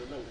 就弄个。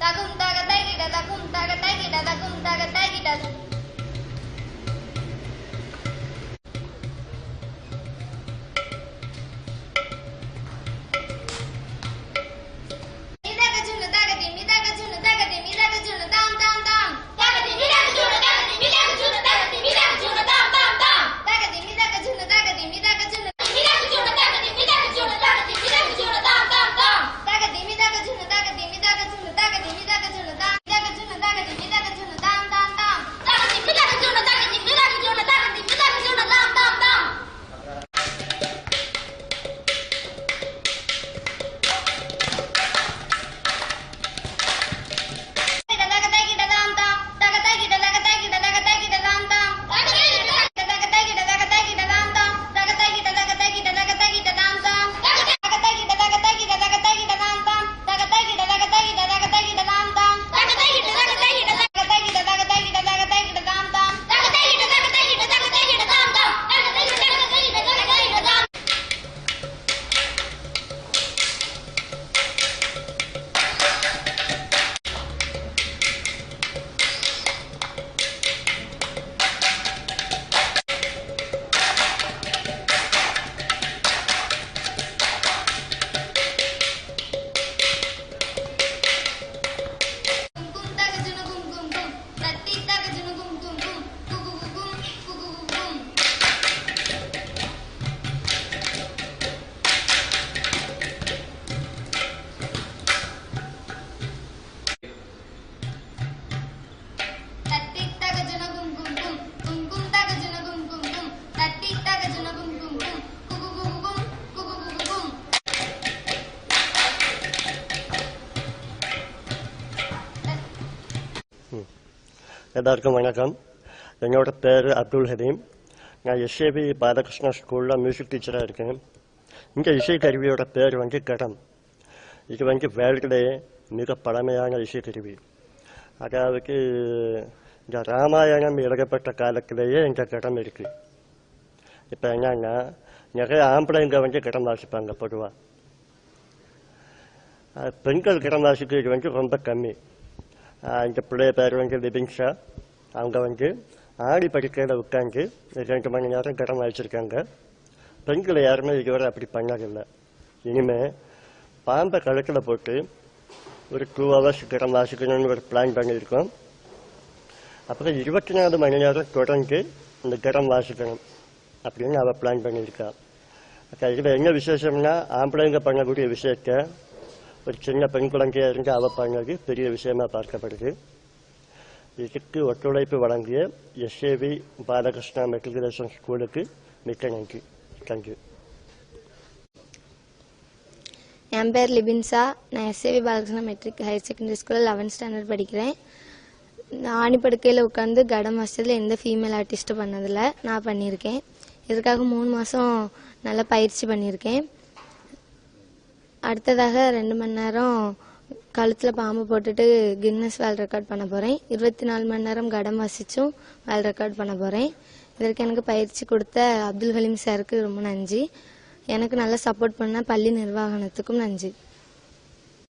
Tagum taga tagi da tagum taga tagi da tagum taga tagi da எல்லாருக்கும் வணக்கம். என்னோட பேர் அப்துல் ஹதீம். நான் எஸ்ஏபி பாலகிருஷ்ணா ஸ்கூலில் மியூசிக் டீச்சராக இருக்கேன். இங்கே இசை கருவியோட பேர் வந்து கடம். இது வந்து வேர்ல்டுலேயே மிக பழமையான இசை கருவி. அதாவது இந்த ராமாயணம் எழுதப்பட்ட காலத்திலேயே இந்த கடம் இருக்கு. இப்போ என்னன்னா நிறைய ஆம்பளைங்க வந்து கடம் வாசிப்பாங்க பொதுவாக பெண்கள் கடம் வாசிக்கிறது வந்து ரொம்ப கம்மி. இந்த பிள்ளைய பேர் வந்து லிபின்ஷா அவங்க வந்து ஆடி படுக்கையில் உட்காந்து ரெண்டு மணி நேரம் கடன் வாசிச்சிருக்காங்க பெண்களை யாருமே இதுவரை அப்படி பண்ணதில்லை. இனிமே பாம்பை கழுத்தில் போட்டு ஒரு டூ ஹவர்ஸ் கடன் வாசிக்கணும்னு ஒரு பிளான் பண்ணியிருக்கோம். அப்புறம் இருபத்தி நாலு மணி நேரம் தொடர்ந்து இந்த கடன் வாசிக்கணும் அப்படின்னு அவள் பிளான் பண்ணியிருக்காள் அக்கா இதில் என்ன விசேஷம்னா ஆம்பளைங்க பண்ணக்கூடிய விஷயத்தை ஒரு சின்ன பெண் குழந்தையா இருந்து அவ பெரிய விஷயமா பார்க்கப்படுது. இதுக்கு ஒத்துழைப்பு வழங்கிய எஸ்ஏவி பாலகிருஷ்ணா மெட்ரிகுலேஷன் ஸ்கூலுக்கு மிக்க நன்றி. தேங்க்யூ என் பேர் லிபின்சா. நான் SAV Balakrishna matric higher secondary ஸ்கூலில் லெவன்த் ஸ்டாண்டர்ட் படிக்கிறேன். நான் ஆணிப்படுக்கையில் உட்காந்து கடம் வசதியில் எந்த ஃபீமேல் ஆர்டிஸ்ட்டும் பண்ணதில்லை. நான் பண்ணியிருக்கேன். இதுக்காக மூணு மாதம் நல்லா பயிற்சி பண்ணியிருக்கேன். அடுத்ததாக ரெண்டு மணி நேரம் கழுத்தில் பாம்பு போட்டுட்டு கின்னஸ் வேல் ரெக்கார்ட் பண்ண போகிறேன் இருபத்தி நாலு மணி நேரம் கடம் வாசிச்சும் வேல் ரெக்கார்ட் பண்ண போகிறேன் இதற்கு எனக்கு பயிற்சி கொடுத்த அப்துல் கலீம் சாருக்கு ரொம்ப நன்றி. எனக்கு நல்லா சப்போர்ட் பண்ண பள்ளி நிர்வாகத்துக்கும் நன்றி.